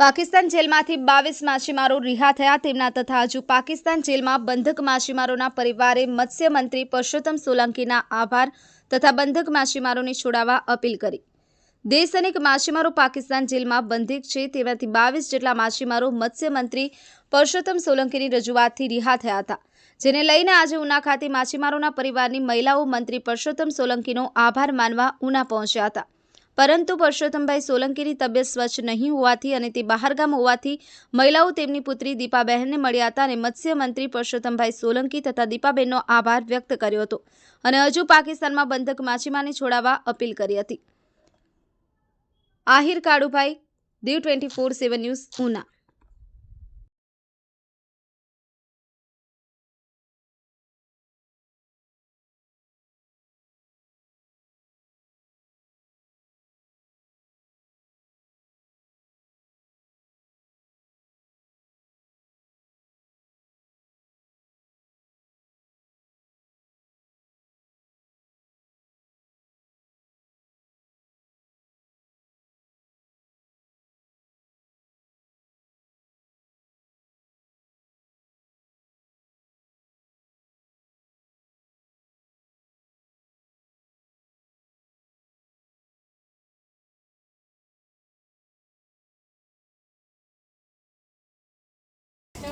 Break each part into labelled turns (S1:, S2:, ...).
S1: પાકિસ્તાન જેલમાંથી બાવીસ માછીમારો રિહા થયા. તેમના તથા હજુ પાકિસ્તાન જેલમાં બંધક માછીમારોના પરિવારે મત્સ્યમંત્રી પરસોત્તમ સોલંકીના આભાર તથા બંધક માછીમારોને છોડાવવા અપીલ કરી. દેશ અનેક માછીમારો પાકિસ્તાન જેલમાં બંધિત છે. તેમાંથી બાવીસ જેટલા માછીમારો મત્સ્યમંત્રી પરસોત્તમ સોલંકીની રજૂઆતથી રિહા થયા હતા, જેને લઈને આજે ઉના ખાતે માછીમારોના પરિવારની મહિલાઓ મંત્રી પરસોત્તમ સોલંકીનો આભાર માનવા ઉના પહોંચ્યા હતા. પરંતુ પરસોત્તમભાઈ સોલંકીની તબિયત સ્વચ્છ નહીં હોવાથી અને તે બહારગામ હોવાથી મહિલાઓ તેમની પુત્રી દીપાબહેનને મળ્યા હતા અને મત્સ્ય મંત્રી પરસોત્તમભાઈ સોલંકી તથા દીપાબહેનનો આભાર વ્યક્ત કર્યો હતો અને હજુ પાકિસ્તાનમાં બંધક માછીમારને છોડાવવા અપીલ કરી હતી. Ahir Kalubhai Diu twenty four seven news, Una.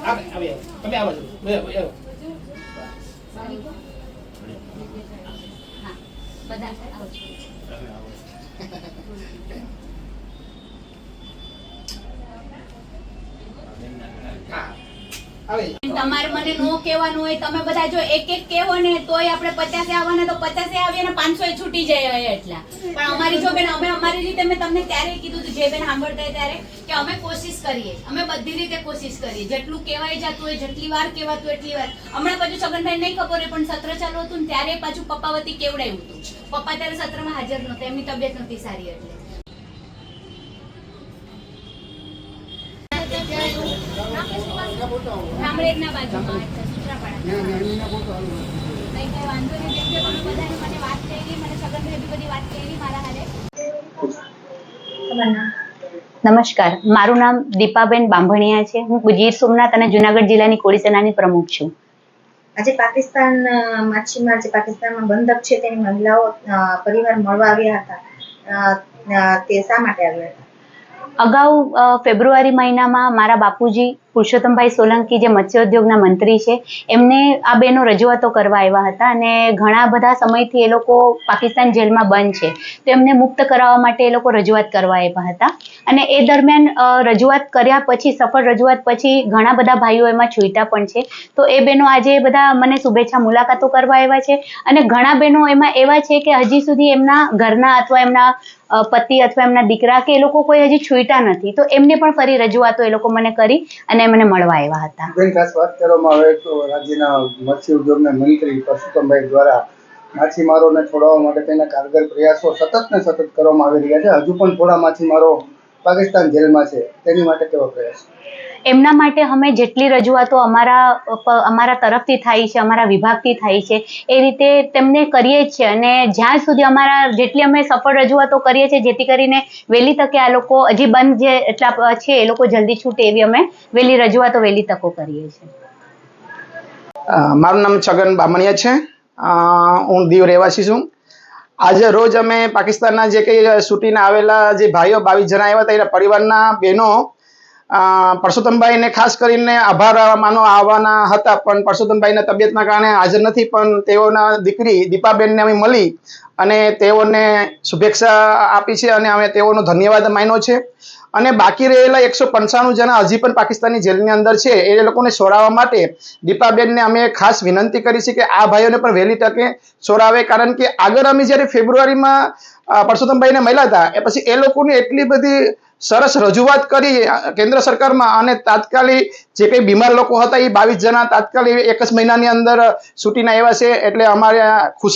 S2: આવે આવે. તમે આવો છો. બે બે આવો. હા આવે
S3: તમારે મને નો કહેવાનું હોય, તમે બધા જો એક એક કહેવો ને, તોય આપણે પચાસે આવવાના, તો પચાસે આવીએ ને પાંચસો એ છૂટી જાય એટલા. પણ અમારી જો બેન, અમે અમારી રીતે, મેં તમને ત્યારે કીધું હતું જે બેન સાંભળતા ત્યારે, કે અમે કોશિશ કરીએ. અમે બધી રીતે કોશિશ કરીએ. જેટલું કહેવાય જતું હોય, જેટલી વાર કહેવાતું એટલી વાર. હમણાં પાછું છગનભાઈ નહીં ખબર પણ સત્ર ચાલુ હતું ને, ત્યારે પાછું પપ્પા વતી કેવડાયું હતું. પપ્પા ત્યારે સત્રમાં હાજર નહોતા, એમની તબિયત નહોતી સારી એટલે. રામરેજના બાજુમાં અચ્છા, સૂત્રાપાડા. નહીં, કઈ વાંધો નહીં. જેમ કે બધાને મને વાત કરી, મને છગનભાઈ બધી વાત કરી મારા હારે.
S4: નમસ્કાર મારું નામ દીપાબેન બાંભણિયા છે હું ગીર સોમનાથ અને જુનાગઢ જિલ્લાની કોળી સેનાની પ્રમુખ છું
S5: આજે પાકિસ્તાન માછીમાર જે પાકિસ્તાનમાં બંધક છે તેની મહિલાઓ પરિવાર મળવા આવ્યા હતા તે શા માટે આવ્યા હતા
S4: અગાઉ ફેબ્રુઆરી મહિનામાં મારા બાપુજી પુરુષોત્તમભાઈ સોલંકી જે મત્સ્યોદ્યોગના મંત્રી છે, એમને આ બેનો રજૂઆતો કરવા આવ્યા હતા અને ઘણા બધા સમયથી એ લોકો પાકિસ્તાન જેલમાં બંધ છે. તો એમને મુક્ત કરાવવા માટે એ લોકો રજૂઆત કરવા આવ્યા હતા. અને એ દરમિયાન રજૂઆત કર્યા પછી, સફળ રજૂઆત પછી ઘણા બધા ભાઈઓ એમાં છૂટા પણ છે. તો એ બહેનો આજે બધા મને શુભેચ્છા મુલાકાતો કરવા આવ્યા છે. અને ઘણા બહેનો એમાં એવા છે કે હજી સુધી એમના ઘરના અથવા એમના પતિ અથવા એમના દીકરા કે એ લોકો કોઈ હજી છૂટા નથી. તો એમને પણ ફરી રજૂઆતો એ લોકો મને કરી અને મને મળવા આવ્યા હતા.
S6: બેન, ખાસ વાત કરવામાં આવે તો રાજ્યના મત્સ્ય ઉદ્યોગના મંત્રી પરસોત્તમભાઈ દ્વારા માછીમારોને છોડાવવા માટે તેના કારગર પ્રયાસો સતત ને સતત કરવામાં આવી રહ્યા છે. હજુ પણ થોડા માછીમારો પાકિસ્તાન જેલમાં છે. તેની માટે કેવો પ્રયાસ?
S4: એમના માટે અમે જેટલી રજૂઆતો અમારા અમારા તરફથી થાય છે, અમારા વિભાગથી થાય છે, એ રીતે તેમને કરીએ છીએ. અને જ્યાં સુધી અમારા, જેટલી અમે સફળ રજૂઆતો કરીએ છીએ, જેથી કરીને વહેલી તકે આ લોકો હજી બંધ જે એટલા છે, એ લોકો જલ્દી છૂટે એવી અમે વહેલી રજૂઆતો વહેલી તકો કરીએ છીએ.
S2: મારું નામ છગન બામણિયા છે. હું દીવ રહેવાસી છું. આજે રોજ અમે પાકિસ્તાનના જે કંઈ છૂટીને આવેલા જે ભાઈઓ બાવીસ જણા આવ્યા હતા, એના પરિવારના બહેનો પરસોત્તમભાઈને ખાસ કરીને આભાર માનો આવવાના હતા, પણ પરસોત્તમભાઈના તબિયતના કારણે હાજર નથી, પણ તેઓના દીકરી દીપાબેનને અમે મળી અને તેઓને શુભેચ્છા આપી છે અને અમે તેઓનો ધન્યવાદ માન્યો છે. અને બાકી રહેલા એકસો પંચાણું જણા હજી પણ પાકિસ્તાની જેલની અંદર છે. એ લોકોને છોડાવવા માટે દીપાબેનને અમે ખાસ વિનંતી કરી છે કે આ ભાઈઓને પણ વહેલી તકે છોડાવે કારણ કે આગળ અમે જ્યારે ફેબ્રુઆરીમાં પરસોત્તમભાઈને મળ્યા હતા, એ પછી એ લોકોની એટલી બધી સરસ રજૂઆત કરી કેન્દ્ર સરકારમાં અને તાત્કાલિક જે કંઈ બીમાર લોકો હતા એ બાવીસ જણા તાત્કાલિક એક જ મહિનાની અંદર છૂટીને આવ્યા છે એટલે અમારે ખુશી